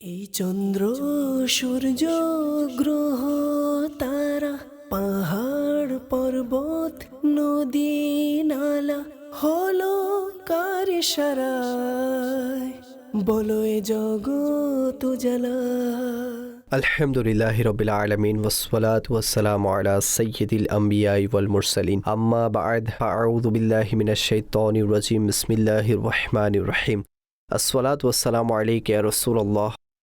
এই চন্দ্র সূর্য গ্রহ তারা পাহাড় পর্বত, নদী, নালা হলো কার সারায়। বলো এ জগৎ আলহামদুলিল্লাহ রবিল আলমিন ওসলাত ওয়াসালাম আলা সৈয়দিল আম্বিয়াই ওয়াল মুরসালিন। আম্মা বাদ, আউযু বিল্লাহি মিনাশ শাইতানির রাজিম, বিসমিল্লাহির রহমানির রহিম। আসসালাতু ওয়াসসালামু আলাইকা ইয়া রাসূলুল্লাহ।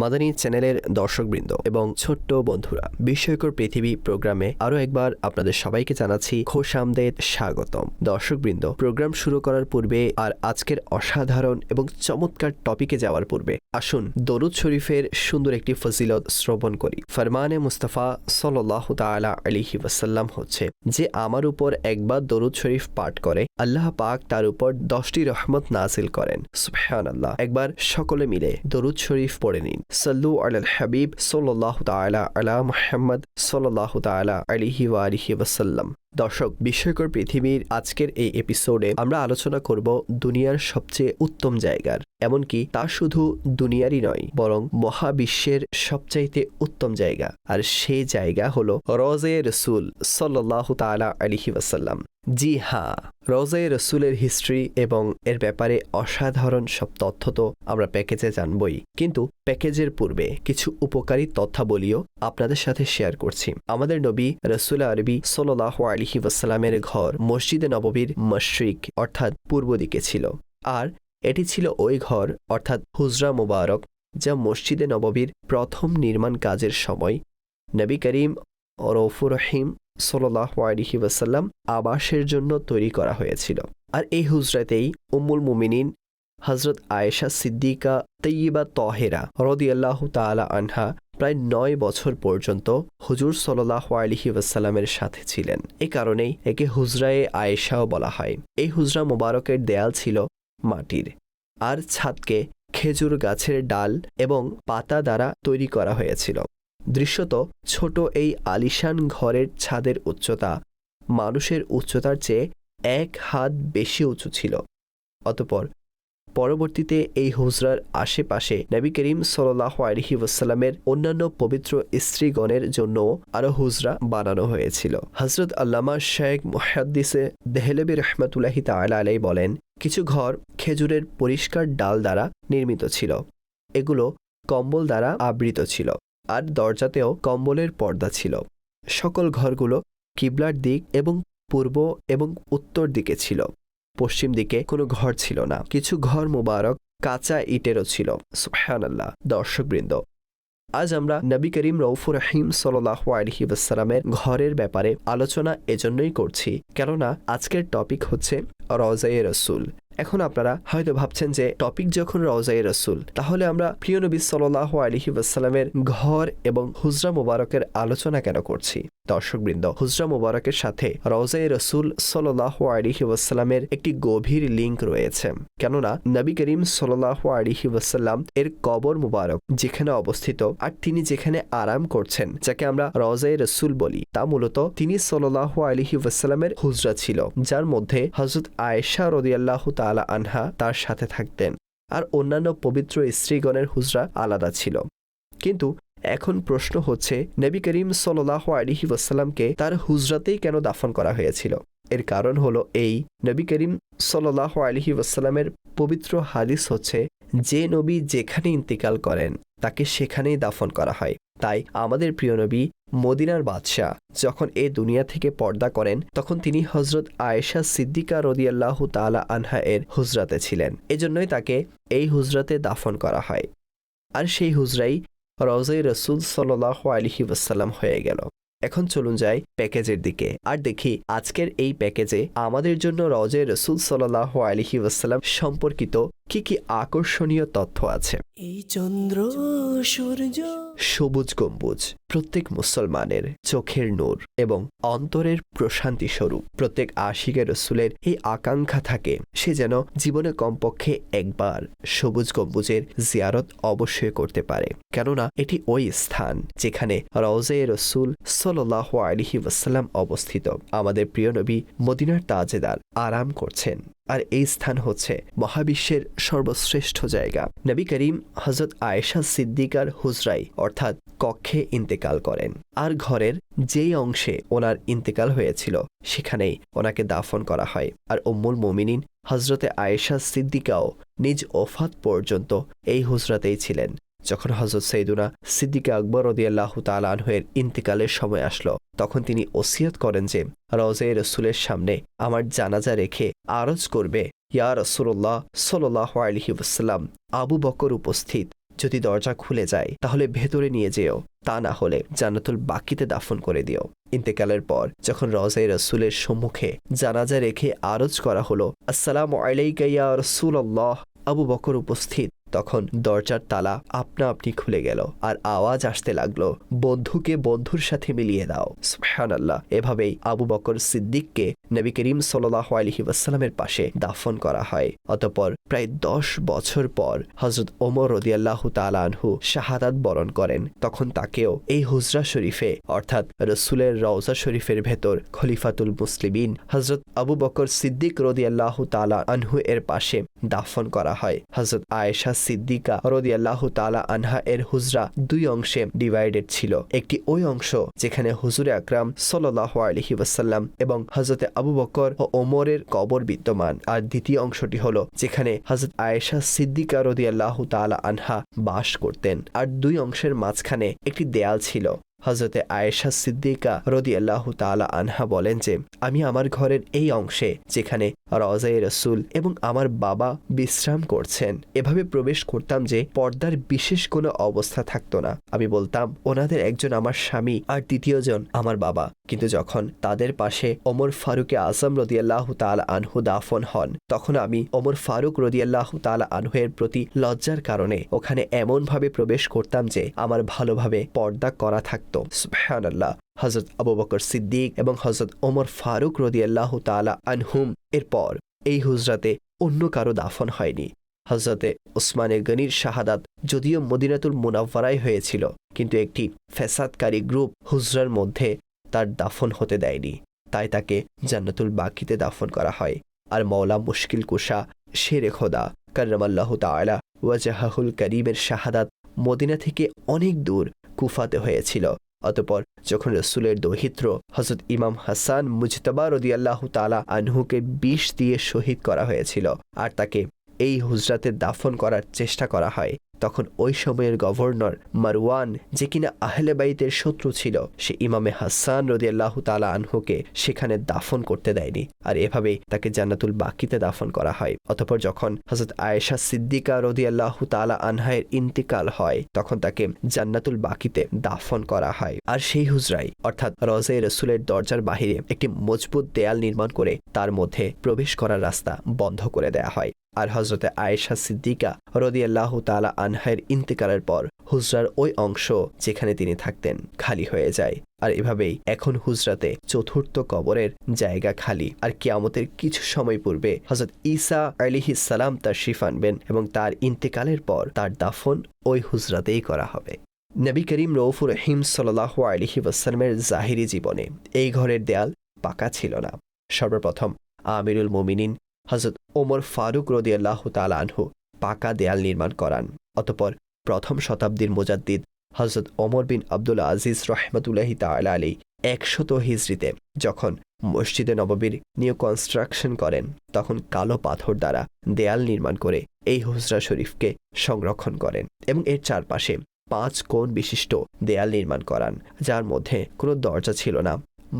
মাদানী চ্যানেলের দর্শকবৃন্দ এবং ছোট্ট বন্ধুরা, বিস্ময়কর পৃথিবী প্রোগ্রামে আরও একবার আপনাদের সবাইকে জানাচ্ছি খোশামদেদ স্বাগতম। দর্শকবৃন্দ, প্রোগ্রাম শুরু করার পূর্বে আর আজকের অসাধারণ এবং চমৎকার টপিকে যাওয়ার পূর্বে আসুন দরুদ শরীফের সুন্দর একটি ফজিলত শ্রবণ করি। ফরমানে মুস্তাফা সাল্লাহ তালা আলিহি ওয়াসাল্লাম হচ্ছে, যে আমার উপর একবার দরুদ শরীফ পাঠ করে, আল্লাহ পাক তার উপর দশটি রহমত নাজিল করেন। সুবহান আল্লাহ একবার সকলে মিলে দরুদ শরীফ পড়ে নিন। সাল্লু আল হাবিব সোল্লাহ তালা আলা মোহাম্মদ সোল্লাহ তালা আলিহি ওয়া আলিহি ওয়াসাল্লাম। দর্শক, বিস্ময়কর পৃথিবীর আজকের এই এপিসোডে আমরা আলোচনা করব দুনিয়ার সবচেয়ে উত্তম জায়গার। এমনকি তা শুধু দুনিয়ারই নয়, বরং মহাবিশ্বের সবচাইতে উত্তম জায়গা। আর সেই জায়গা হলো রজে রসুল সাল্লাহ তালা আলিহি ওয়াসাল্লাম। জি হ্যাঁ রোজাই রসুলের হিস্ট্রি এবং এর ব্যাপারে অসাধারণ সব তথ্য তো আমরা প্যাকেজে জানবই। কিন্তু প্যাকেজের পূর্বে কিছু উপকারী তথ্যাবলীও আপনাদের সাথে শেয়ার করছি। আমাদের নবী রসুল আরবি সোল্লাহ আলিহি ওয়াসাল্লামের ঘর মসজিদে নববীর মশরিক অর্থাৎ পূর্ব দিকে ছিল। আর এটি ছিল ওই ঘর, অর্থাৎ হুজরা মোবারক, যা মসজিদে নববীর প্রথম নির্মাণ কাজের সময়। নবী করিম রফুর রহিম সোল্লাহ আলিহি ওয়াসাল্লাম আবাসের জন্য তৈরি করা হয়েছিল। আর এই হুজরাতেই উম্মুল মুমিনিন হজরত আয়েশা সিদ্দিকা তৈয়বা তহেরা রদিয়াল্লাহ তালা আনহা প্রায় নয় বছর পর্যন্ত হুজুর সাল্লাহ আলিহি ওয়াসাল্লামের সাথে ছিলেন। এ কারণেই একে হুজরায়ে আয়েশাও বলা হয়। এই হুজরা মোবারকের দেয়াল ছিল মাটির। আর ছাদকে খেজুর গাছের ডাল এবং পাতা দ্বারা তৈরি করা হয়েছিল। দৃশ্যত ছোট এই আলিশান ঘরের ছাদের উচ্চতা মানুষের উচ্চতার চেয়ে এক হাত বেশি উঁচু ছিল। অতপর পরবর্তীতে এই হুজরার আশেপাশে নবী করিম সাল্লাহ আলহি ওয়াসাল্লামের অন্যান্য পবিত্র স্ত্রীগণের জন্য আরও হুজরা বানানো হয়েছিল। হজরত আল্লামা শেখ মুহাদ্দিসে দেহলেবি রহমতুল্লাহি তালা আলাই বলেন, কিছু ঘর খেজুরের পরিষ্কার ডাল দ্বারা নির্মিত ছিল। এগুলো কম্বল দ্বারা আবৃত ছিল আর দরজাতেও কম্বলের পর্দা ছিল। সকল ঘরগুলো কিবলার দিক এবং পূর্ব এবং উত্তর দিকে ছিল। পশ্চিম দিকে কোনো ঘর ছিল না। কিছু ঘর মুবারক, কাঁচা ইটেরও ছিল। সুহানাল্লাহ দর্শকবৃন্দ। আজ আমরা নবী করিম রৌফুর রহিম সাল্লাহ আলহি ওয়াসালামের ঘরের ব্যাপারে আলোচনা এজন্যই করছি। কেননা আজকের টপিক হচ্ছে রজায়ে রসুল। এখন আপনারা হয়তো ভাবছেন যে টপিক যখন রওজাই রসুল, তাহলে আমরা প্রিয় নবী সাল্লাহ আলহি ওয়াসাল্লামের ঘর এবং হুজরা মুবারকের আলোচনা কেন করছি? দর্শকবৃন্দ। হুজরা মুবারকের সাথে রওজাই রসুল সাল্লাহ আলিহি ওয়াসাল্লামের একটি গভীর লিঙ্ক রয়েছে। কেননা, নবী করিম সাল্লাহ আলিহি ওয়াসাল্লাম এর কবর মুবারক যেখানে অবস্থিত আর তিনি যেখানে আরাম করছেন, যাকে আমরা রওজাই রসুল বলি, তা মূলত তিনি সাল্লাহ আলিহি ওয়াসাল্লামের হুজরা ছিল, যার মধ্যে হজরত আয়েশা রদিয়াল্লাহ তালা আনহা তার সাথে থাকতেন। আর অন্যান্য পবিত্র স্ত্রীগণের হুজরা আলাদা ছিল। কিন্তু এখন প্রশ্ন হচ্ছে, নবী করিম সাল্লাহ আলিহি ওয়াসাল্লামকে তার হুজরাতেই কেন দাফন করা হয়েছিল? এর কারণ হলো এই, নবী করিম সাল্লাহ আলিহি ওয়াসাল্লামের পবিত্র হাদিস হচ্ছে, যে নবী যেখানে ইন্তিকাল করেন, তাকে সেখানেই দাফন করা হয়। তাই আমাদের প্রিয় নবী মদিনার বাদশাহ যখন এ দুনিয়া থেকে পর্দা করেন, তখন তিনি হজরত আয়েশা সিদ্দিকা রদিয়াল্লাহ তালা আনহা এর হুজরাতে ছিলেন। এজন্যই তাকে এই হুজরাতে দাফন করা হয়। আর সেই হুজরাই রওজাই রসুল সাল্লাহ আলহি ওয়াসাল্লাম হয়ে গেল। এখন চলুন যাই প্যাকেজের দিকে। আর দেখি আজকের এই প্যাকেজে আমাদের জন্য রজে রসুল সাল্লাহ আলহি ওয়াসাল্লাম সম্পর্কিত কি কি আকর্ষণীয় তথ্য আছে। এই চন্দ্র, সূর্য সবুজ গম্বুজ, প্রত্যেক মুসলমানের চোখের নূর এবং অন্তরের প্রশান্তি স্বরূপ। প্রত্যেক আশিকের রসুলের এই আকাঙ্ক্ষা থাকে, সে যেন জীবনে কমপক্ষে একবার সবুজ গম্বুজের জিয়ারত অবশ্যই করতে পারে। কেননা, এটি ওই স্থান যেখানে রওজে রসুল সাল্লাহ আলিহি ওয়াসাল্লাম অবস্থিত। আমাদের প্রিয় নবী মদিনার তাজেদার আরাম করছেন। আর এই স্থান হচ্ছে মহাবিশ্বের সর্বশ্রেষ্ঠ জায়গা। নবী করিম হজরত আয়েশা সিদ্দিকার হুজরাই অর্থাৎ কক্ষে ইন্তেকাল করেন। আর ঘরের যেই অংশে ওনার ইন্তেকাল হয়েছিল, সেখানেই ওনাকে দাফন করা হয়। আর উম্মুল মোমিনিন হজরতে আয়েশা সিদ্দিকাও নিজ ওফাত পর্যন্ত এই হুজরাতেই ছিলেন। যখন হজরত সৈদুনা সিদ্দিকা আকবর রদিয়াল্লাহ তালানহের ইন্তেকালের সময় আসলো, তখন তিনি ওসিয়ত করেন যে রওজে রসুলের সামনে আমার জানাজা রেখে আরজ করবে। ইয়া রসুল্লাহ সাল্লাহ আলহি ওসাল্লাম আবু বকর উপস্থিত। যদি দরজা খুলে যায়, তাহলে ভেতরে নিয়ে যেও। তা না হলে জান্নাতুল বাকিতে দাফন করে দিও। ইন্তেকালের পর যখন রওজাই রসুলের সম্মুখে জানাজা রেখে আরজ করা হলো, আসসালাম আলাইকা ইয়া রসুল্লাহ আবু বকর উপস্থিত। তখন দরজার তালা আপনা আপনি খুলে গেল আর আওয়াজ আসতে লাগল, বন্ধুকে বন্ধুর সাথে মিলিয়ে দাও সুবহান আল্লাহ এভাবেই আবু বকর সিদ্দিককে নবী করিম সাল্লাহ আলহি ওয়াসাল্লামের পাশে দাফন করা হয়। অতপর প্রায় দশ বছর পর হজরত ওমর রদিয়াল্লাহ তালানহু শাহাদাত বরণ করেন। তখন তাকেও এই হুজরা শরীফে, অর্থাৎ রসুলের রওজা শরীফের ভেতর খলিফাতুল মুসলিমিন হজরত আবু বকর সিদ্দিক রদিয়াল্লাহ তালা আনহু এর পাশে দাফন করা হয়। হজরত আয়েশা সিদ্দিকা রদি আল্লাহ তালা আনহা এর হুজরা দুই অংশে ডিভাইডেড ছিল। একটি ওই অংশ যেখানে হুজুরে আকরাম সাল্লাহ আলহি ওয়াসাল্লাম এবং হজরতে আবু বকর ও ওমরের কবর বিদ্যমান। আর দ্বিতীয় অংশটি হলো যেখানে হজরত আয়েশা সিদ্দিকা রদি আল্লাহ তালা আনহা বাস করতেন। আর দুই অংশের মাঝখানে একটি দেয়াল ছিল। হজরতে আয়েশা সিদ্দিকা রদি আল্লাহ তালা আনহা বলেন যে, আমি আমার ঘরের এই অংশে, যেখানে রজাই রসুল এবং আমার বাবা বিশ্রাম করছেন, এভাবে প্রবেশ করতাম যে পর্দার বিশেষ কোনো অবস্থা থাকতো না। আমি বলতাম, ওনাদের একজন আমার স্বামী আর দ্বিতীয়জন আমার বাবা। কিন্তু যখন তাদের পাশে ওমর ফারুকে আজম রদিয়াল্লাহ তালা আনহু দাফন হন, তখন আমি ওমর ফারুক রদিয়াল্লাহ তালা আনহুয়ের প্রতি লজ্জার কারণে ওখানে এমনভাবে প্রবেশ করতাম যে আমার ভালোভাবে পর্দা করা থাকতো। সুবহান আল্লাহ হজরত আবু বকর সিদ্দিক এবং হজরত ওমর ফারুক রদিয়াল্লাহ তালা আনহুম এরপর এই হুজরাতে অন্য কারও দাফন হয়নি। হজরতে ওসমানে গনির শাহাদাত যদিও মদিনাতুল মুনাফারাই হয়েছিল, কিন্তু একটি ফ্যাসাদকারী গ্রুপ হুজরার মধ্যে তার দাফন হতে দেয়নি। তাই তাকে জান্নাতুল বাকিতে দাফন করা হয়। আর মৌলা মুশকিল কুশা শেরে খোদা, কার্রামাল্লাহ তালা ওয়াজাহুল করিমের শাহাদাত মদিনা থেকে অনেক দূর কুফাতে হয়েছিল। অতপর যখন রসুলের দহিত্র হজরত ইমাম হাসান মুজতবা রদিয়াল্লাহ তালা আনহুকে বিষ দিয়ে শহীদ করা হয়েছিল আর তাকে এই হুজরাতে দাফন করার চেষ্টা করা হয়। তখন ওই সময়ের গভর্নর মারওয়ান, যে কিনা আহলে বাইতের শত্রু ছিল, সে ইমামে হাসান রদিয়াল্লাহ তালা আনহুকে সেখানে দাফন করতে দেয়নি। আর এভাবেই তাকে জান্নাতুল বাকিতে দাফন করা হয়। অতপর যখন হজরত আয়েশা সিদ্দিকা রদিয়াল্লাহ তালা আনহায়ের ইন্তিকাল হয়, তখন তাকে জান্নাতুল বাকিতে দাফন করা হয়। আর সেই হুজরাই, অর্থাৎ রজে রসুলের দরজার বাহিরে একটি মজবুত দেয়াল নির্মাণ করে তার মধ্যে প্রবেশ করার রাস্তা বন্ধ করে দেয়া হয়। আর হজরতে আয়েশা সিদ্দিকা রদিয়াল্লাহ তালা আনহায়ের ইন্তেকালের পর হুজরার ওই অংশ যেখানে তিনি থাকতেন খালি হয়ে যায়। আর এভাবেই এখন হুজরাতে চতুর্থ কবরের জায়গা খালি। আর কিয়ামতের কিছু সময় পূর্বে হজরত ঈসা সালাম তার শিফ আনবেন এবং তার ইন্তেকালের পর তার দাফন ওই হুজরাতেই করা হবে। নবী করিম রৌফুর রহিম সাল্লাহ আলিহি ওয়াসালামের জাহিরি জীবনে এই ঘরের দেয়াল পাকা ছিল না। সর্বপ্রথম আমিরুল মোমিনিন হজরত ওমর ফারুক রদিয়াল্লাহ তালা আনহু পাকা দেয়াল নির্মাণ করান। অতপর প্রথম শতাব্দীর মোজাদ্দিদ হজরত ওমর বিন আব্দুল আজিজ রহমতুল্লাহি তালা আলী একশত হিজড়িতে যখন মসজিদে নববীর নিউ কনস্ট্রাকশন করেন, তখন কালো পাথর দ্বারা দেয়াল নির্মাণ করে এই হুজরা শরীফকে সংরক্ষণ করেন এবং এর চারপাশে পাঁচ কোণ বিশিষ্ট দেয়াল নির্মাণ করান, যার মধ্যে কোনো দরজা ছিল না।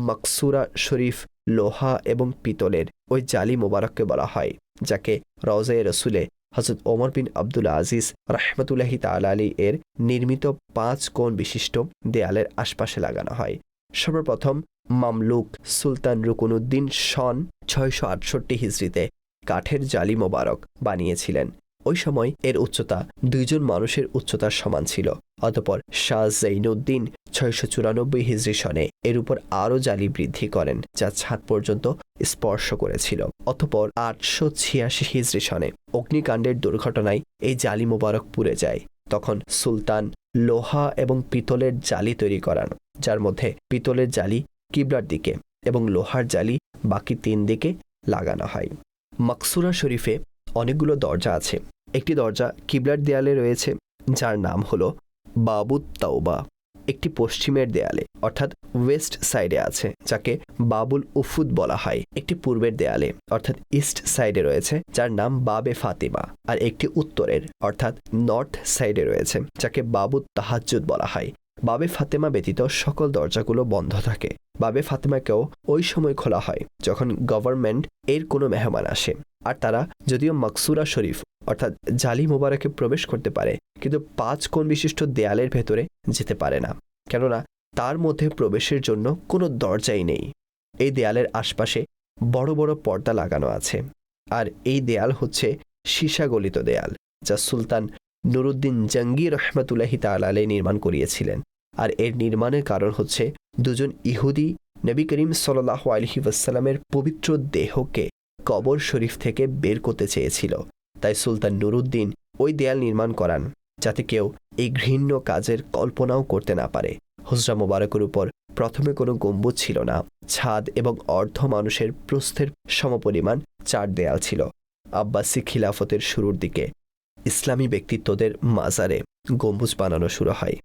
মকসুরা শরীফ লোহা এবং পিতলের ওই জালি মোবারককে বলা হয়, যাকে রওজে রসুলে হজরত ওমর বিন আব্দুল আজিজ রহমতুল্লাহি তাল আলী এর নির্মিত পাঁচ কোণ বিশিষ্ট দেয়ালের আশপাশে লাগানো হয়। সর্বপ্রথম মামলুক সুলতান রুকুনুদ্দিন সন ছয়শো আটষট্টি হিজড়িতে কাঠের জালি মোবারক বানিয়েছিলেন। ওই সময় এর উচ্চতা দুইজন মানুষের উচ্চতার সমান ছিল। অতপর শাহ জৈনুদ্দিন ছয়শো চুরানব্বই হিজরি সনে এর উপর আরও জালি বৃদ্ধি করেন, যা ছাদ পর্যন্ত স্পর্শ করেছিল। অতপর আটশো ছিয়াশি হিজরি সনে অগ্নিকাণ্ডের দুর্ঘটনায় এই জালি মোবারক পুড়ে যায়। তখন সুলতান লোহা এবং পিতলের জালি তৈরি করান, যার মধ্যে পিতলের জালি কিবলার দিকে এবং লোহার জালি বাকি তিন দিকে লাগানো হয়। মাকসুরা শরীফে অনেকগুলো দরজা আছে। একটি দরজা কিবলার দেয়ালে রয়েছে, যার নাম হলো বাবুত তাওবা। একটি পশ্চিমের দেয়ালে, অর্থাৎ ওয়েস্ট সাইডে আছে, যাকে বাবুল উফুদ বলা হয়। একটি পূর্বের দেয়ালে, অর্থাৎ ইস্ট সাইডে রয়েছে, যার নাম বাবে ফাতিমা। আর একটি উত্তরের, অর্থাৎ নর্থ সাইডে রয়েছে, যাকে বাবুত তাহাজ্জুদ বলা হয়। বাবে ফাতেমা ব্যতীত সকল দরজাগুলো বন্ধ থাকে। বাবে ফাতেমাকেও ওই সময় খোলা হয়, যখন গভর্নমেন্ট এর কোনো মেহমান আসে। আর তারা যদিও মাকসুরা শরীফ, অর্থাৎ জালি মোবারকে প্রবেশ করতে পারে, কিন্তু পাঁচ কোণ বিশিষ্ট দেয়ালের ভেতরে যেতে পারে না। কেননা তার মধ্যে প্রবেশের জন্য কোনো দরজাই নেই। এই দেয়ালের আশপাশে বড় বড় পর্দা লাগানো আছে। আর এই দেয়াল হচ্ছে সীসাগলিত দেয়াল, যা সুলতান নুরুদ্দিন জঙ্গি রহমতুল্লাহি তালালে নির্মাণ করিয়েছিলেন। আর এর নির্মাণের কারণ হচ্ছে দুজন ইহুদি নবী করিম সাল্লাহ আলহি ওয়াসাল্লামের পবিত্র দেহকে কবর শরীফ থেকে বের করতে চেয়েছিল। তাই সুলতান নুরুদ্দিন ওই দেয়াল নির্মাণ করান, যাতে কেউ এই ঘৃণ্য কাজের কল্পনাও করতে না পারে। হুজরা মোবারকের উপর প্রথমে কোনো গম্বুজ ছিল না, ছাদ এবং অর্ধ মানুষের প্রস্থের সমপরিমাণ চার দেয়াল ছিল। আব্বাসি খিলাফতের শুরুর দিকে ইসলামী ব্যক্তিত্বদের মাজারে গম্বুজ বানানো শুরু হয়।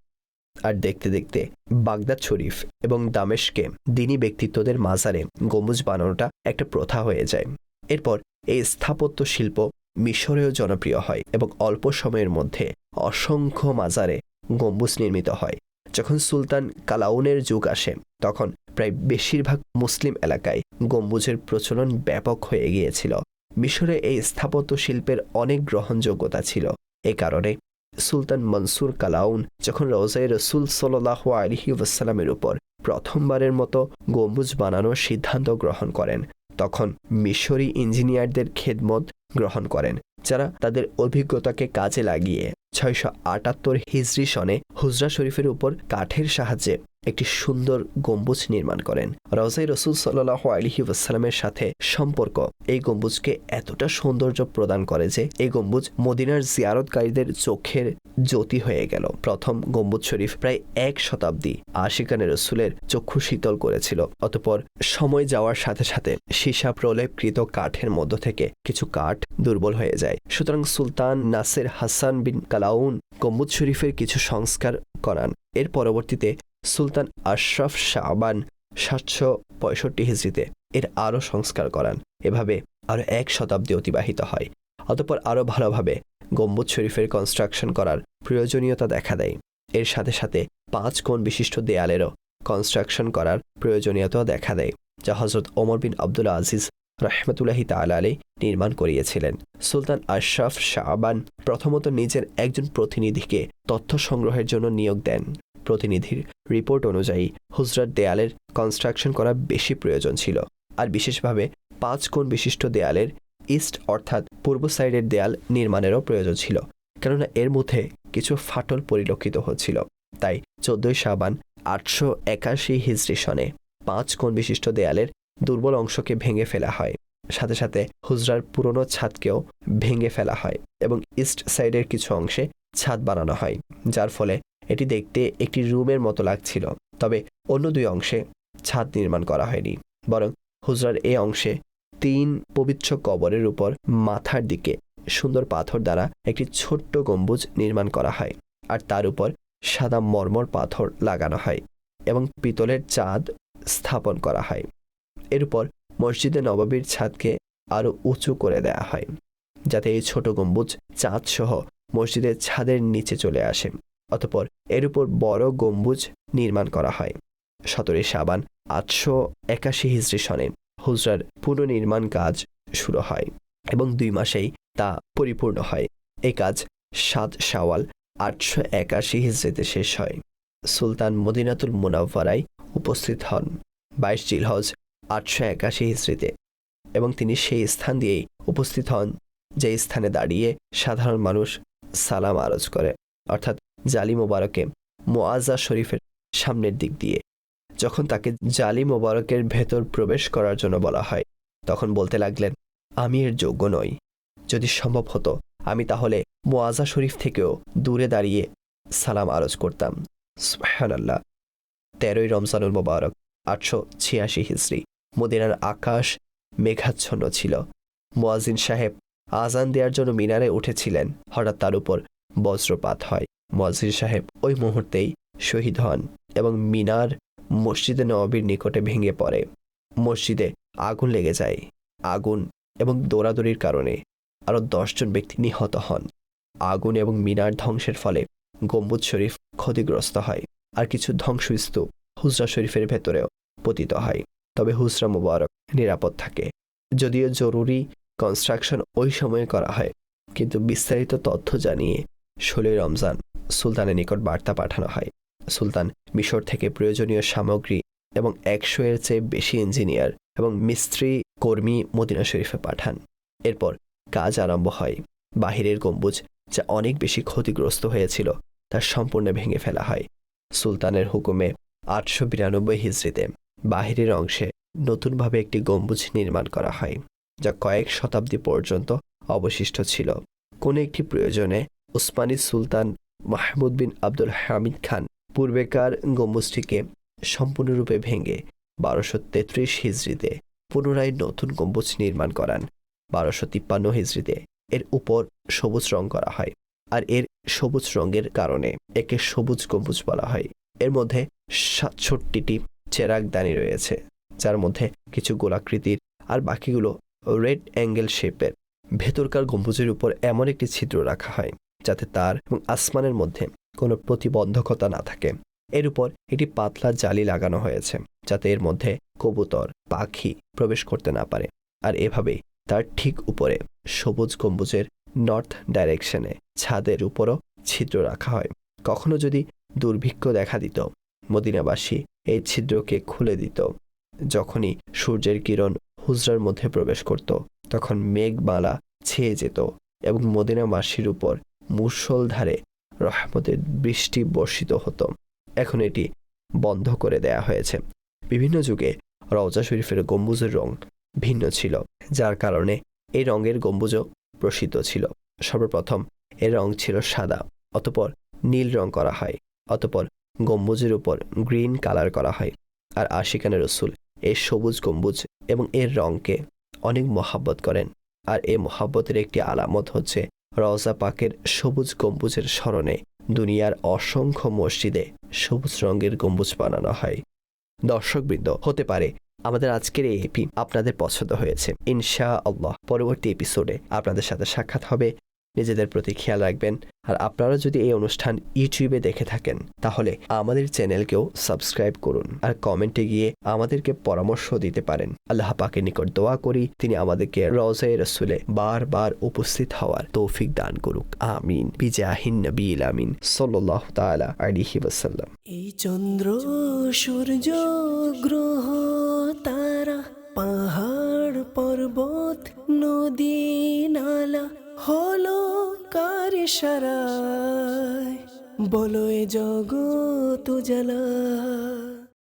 আর দেখতে দেখতে বাগদাদ শরীফ এবং দামেশকে দিনী ব্যক্তিত্বদের মাজারে গম্বুজ বানানোটা একটা প্রথা হয়ে যায়। এরপর এই স্থাপত্য শিল্প মিশরেও জনপ্রিয় হয় এবং অল্প সময়ের মধ্যে অসংখ্য মাজারে গম্বুজ নির্মিত হয়। যখন সুলতান কালাউনের যুগ আসে, তখন প্রায় বেশিরভাগ মুসলিম এলাকায় গম্বুজের প্রচলন ব্যাপক হয়ে গিয়েছিল। মিশরে এই স্থাপত্য শিল্পের অনেক গ্রহণযোগ্যতা ছিল। এ কারণে সুলতান মনসুর কালাউন যখন রোজাই রসুল সাল্লাহ আলহি ওয়াসাল্লামের উপর প্রথমবারের মতো গম্বুজ বানানোর সিদ্ধান্ত গ্রহণ করেন তখন মিশরি ইঞ্জিনিয়ারদের খেদমত গ্রহণ করেন, যারা তাদের অভিজ্ঞতাকে কাজে লাগিয়ে ছয়শো আটাত্তর হিজরি সনে হুজরা শরীফের উপর কাঠের সাহায্যে একটি সুন্দর গম্বুজ নির্মাণ করেন। রজাই রসুল সাল্লাহ আলহি ওয়াসাল্লামের সাথে সম্পর্ক এই গম্বুজকে এতটা সৌন্দর্য প্রদান করে যে এই গম্বুজ মদিনার জিয়ারতকারীদের চোখের জ্যোতি হয়ে গেল। প্রথম গম্বুজ শরীফ প্রায় এক শতাব্দী আশিকানে রসুলের চক্ষু শীতল করেছিল। অতপর সময় যাওয়ার সাথে সাথে সীসা প্রলেপকৃত কাঠের মধ্য থেকে কিছু কাঠ দুর্বল হয়ে যায়। সুতরাং সুলতান নাসের হাসান বিন কালাউন গম্বুজ শরীফের কিছু সংস্কার করান। এর পরবর্তীতে সুলতান আশরাফ শাহবান সাতশো পঁয়ষট্টি হিজড়িতে এর আরও সংস্কার করান। এভাবে আরও এক শতাব্দী অতিবাহিত হয়। অতপর আরও ভালোভাবে গম্বুজ শরীফের কনস্ট্রাকশন করার প্রয়োজনীয়তা দেখা দেয়। এর সাথে সাথে পাঁচ কোণ বিশিষ্ট দেয়ালেরও কনস্ট্রাকশন করার প্রয়োজনীয়তাও দেখা দেয়, যা হজরত ওমর বিন আবদুল্লা আজিজ রহমতুল্লাহি তাল আলী নির্মাণ করিয়েছিলেন। সুলতান আশরাফ শাহবান প্রথমত নিজের একজন প্রতিনিধিকে তথ্য সংগ্রহের জন্য নিয়োগ দেন। প্রতিনিধির রিপোর্ট অনুযায়ী হুজরার দেয়ালের কনস্ট্রাকশন করা বেশি প্রয়োজন ছিল। আর বিশেষভাবে পাঁচ কোণ বিশিষ্ট দেয়ালের ইস্ট অর্থাৎ পূর্ব সাইডের দেয়াল নির্মাণেরও প্রয়োজন ছিল, কেননা এর মধ্যে কিছু ফাটল পরিলক্ষিত হচ্ছিল। তাই চোদ্দই সাবান আটশো একাশি হিজরি সনে পাঁচ কোণ বিশিষ্ট দেয়ালের দুর্বল অংশকে ভেঙে ফেলা হয়। সাথে সাথে হুজরার পুরনো ছাদকেও ভেঙে ফেলা হয় এবং ইস্ট সাইডের কিছু অংশে ছাদ বানানো হয়, যার ফলে এটি দেখতে একটি রুমের মতো লাগছিল, তবে অন্য দুই অংশে ছাদ নির্মাণ করা হয়নি, বরং হুজরার এ অংশে তিন পবিত্র কবরের উপর মাথার দিকে সুন্দর পাথর দ্বারা একটি ছোট্ট গম্বুজ নির্মাণ করা হয়, আর তার উপর সাদা মর্মর পাথর লাগানো হয় এবং পিতলের চাঁদ স্থাপন করা হয়। এর উপর মসজিদে নবাবীর ছাদকে আরও উঁচু করে দেয়া হয়, যাতে এই ছোট গম্বুজ চাঁদ সহ মসজিদের ছাদের নিচে চলে আসে। অতপর এর উপর বড় গম্বুজ নির্মাণ করা হয়। সতেরোই সাবান আটশো একাশি হিজড়ি সনে হুজরার পুনর্নির্মাণ কাজ শুরু হয় এবং দুই মাসেই তা পরিপূর্ণ হয়। এই কাজ সাত সাওয়াল আটশো একাশি হিজড়িতে শেষ হয়। সুলতান মদিনাতুল মুনাফারায় উপস্থিত হন। বাইশ জিলহজ আটশো একাশি হিজড়িতে এবং তিনি সেই স্থান দিয়েই উপস্থিত হন যে স্থানে দাঁড়িয়ে সাধারণ মানুষ সালাম আরজ করে। অর্থাৎ জালি মোবারকে মোয়াজা শরীফের সামনের দিক দিয়ে। যখন তাকে জালি মোবারকের ভেতর প্রবেশ করার জন্য বলা হয়, তখন বলতে লাগলেন, আমি এর যোগ্য নই। যদি সম্ভব হতো, আমি তাহলে মোয়াজা শরীফ থেকেও দূরে দাঁড়িয়ে সালাম আরজ করতাম। সুবহানাল্লাহ। তেরোই রমজানুল মোবারক, আটশো ছিয়াশি হিজড়ি মদিনার আকাশ মেঘাচ্ছন্ন ছিল। মোয়াজিন সাহেব আজান দেওয়ার জন্য মিনারে উঠেছিলেন, হঠাৎ তার উপর বজ্রপাত হয়। মোয়াজিন সাহেব ওই মুহূর্তেই শহীদ হন এবং মিনার মসজিদে নবাবির নিকটে ভেঙে পড়ে। মসজিদে আগুন লেগে যায়। আগুন এবং দৌড়াদৌড়ির কারণে আরও দশজন ব্যক্তি নিহত হন। আগুন এবং মিনার ধ্বংসের ফলে গম্বুজ শরীফ ক্ষতিগ্রস্ত হয় আর কিছু ধ্বংসস্তূপ হুজরা শরীফের ভেতরেও পতিত হয়। তবে হুজরা মুবারক নিরাপদ থাকে। যদিও জরুরি কনস্ট্রাকশন ওই সময়ে করা হয়, কিন্তু বিস্তারিত তথ্য জানিয়ে ষোলোই রমজান সুলতানের নিকট বার্তা পাঠানো হয়। সুলতান মিশর থেকে প্রয়োজনীয় সামগ্রী এবং একশো এর চেয়ে বেশি ইঞ্জিনিয়ার এবং মিস্ত্রি, কর্মী মদিনা শরীফে পাঠান। এরপর কাজ আরম্ভ হয়। বাহিরের গম্বুজ যা অনেক বেশি ক্ষতিগ্রস্ত হয়েছিল, তা সম্পূর্ণ ভেঙে ফেলা হয়। সুলতানের হুকুমে আটশো বিরানব্বই হিজড়িতে বাহিরের অংশে নতুনভাবে একটি গম্বুজ নির্মাণ করা হয়, যা কয়েক শতাব্দী পর্যন্ত অবশিষ্ট ছিল। কোনো একটি প্রয়োজনে উসমানী সুলতান মাহমুদ বিন আব্দুল হামিদ খান পূর্বেকার গম্বুজটিকে সম্পূর্ণরূপে ভেঙে বারোশো তেত্রিশ হিজড়িতে পুনরায় নতুন গম্বুজ নির্মাণ করান। বারোশো তিপ্পান্ন হিজড়িতে এর উপর সবুজ রং করা হয় আর এর সবুজ রঙের কারণে একে সবুজ গম্বুজ বলা হয়। এর মধ্যে সাতষট্টিটি চেরাগদানি রয়েছে, যার মধ্যে কিছু গোলাকৃতির আর বাকিগুলো রেড অ্যাঙ্গেল শেপের। ভেতরকার গম্বুজের উপর এমন একটি ছিদ্র রাখা হয় যাতে তার এবং আসমানের মধ্যে কোনো প্রতিবন্ধকতা না থাকে। এর উপর একটি পাতলা জালি লাগানো হয়েছে, যাতে এর মধ্যে কবুতর, পাখি প্রবেশ করতে না পারে। আর এভাবেই তার ঠিক উপরে সবুজ গম্বুজের নর্থ ডাইরেকশনে ছাদের উপরও ছিদ্র রাখা হয়। কখনো যদি দুর্ভিক্ষ দেখা দিত, মদিনাবাসী এই ছিদ্রকে খুলে দিত। যখনই সূর্যের কিরণ হুজরার মধ্যে প্রবেশ করত, তখন মেঘমালা ছেয়ে যেত এবং মদিনাবাসীর উপর মুষলধারে রহমতের বৃষ্টি বর্ষিত হতো। এখন এটি বন্ধ করে দেয়া হয়েছে। বিভিন্ন যুগে রওজা শরীফের গম্বুজের রং ভিন্ন ছিল, যার কারণে এই রঙের গম্বুজও প্রসিদ্ধ ছিল। সর্বপ্রথম এর রং ছিল সাদা, অতপর নীল রং করা হয়, অতপর গম্বুজের উপর গ্রিন কালার করা হয়। আর আশিকানের রসুল এই সবুজ গম্বুজ এবং এর রংকে অনেক মহাব্বত করেন। আর এই মহাব্বতের একটি আলামত হচ্ছে রওজা পাকের সবুজ গম্বুজের স্মরণে দুনিয়ার অসংখ্য মসজিদে সবুজ রঙের গম্বুজ বানানো হয়। দর্শকবৃন্দ, হতে পারে আমাদের আজকের এই এপি আপনাদের পছন্দ হয়েছে। ইনশা আল্লাহ পরবর্তী এপিসোডে আপনাদের সাথে সাক্ষাৎ হবে। নিজেদের প্রতি খেয়াল রাখবেন। আর আপনারা যদি এই অনুষ্ঠান ইউটিউবে দেখে থাকেন, তাহলে আমাদের চ্যানেলকেও সাবস্ক্রাইব করুন আর কমেন্টে গিয়ে আমাদেরকে পরামর্শ দিতে পারেন। আল্লাহ পাকের নিকট দোয়া করি, তিনি আমাদেরকে রজাই রসুলে বারবার উপস্থিত হওয়ার তৌফিক দান করুক। আমিন। বিজাহিন নবীল আমিন। সাল্লাহ তাআলা আলাইহি ওয়াসাল্লাম। এই চন্দ্র সূর্য গ্রহ তারা পাহাড় পর্বত নদী নালা হলো কার সারায় বলো এ জগৎ জ্বালা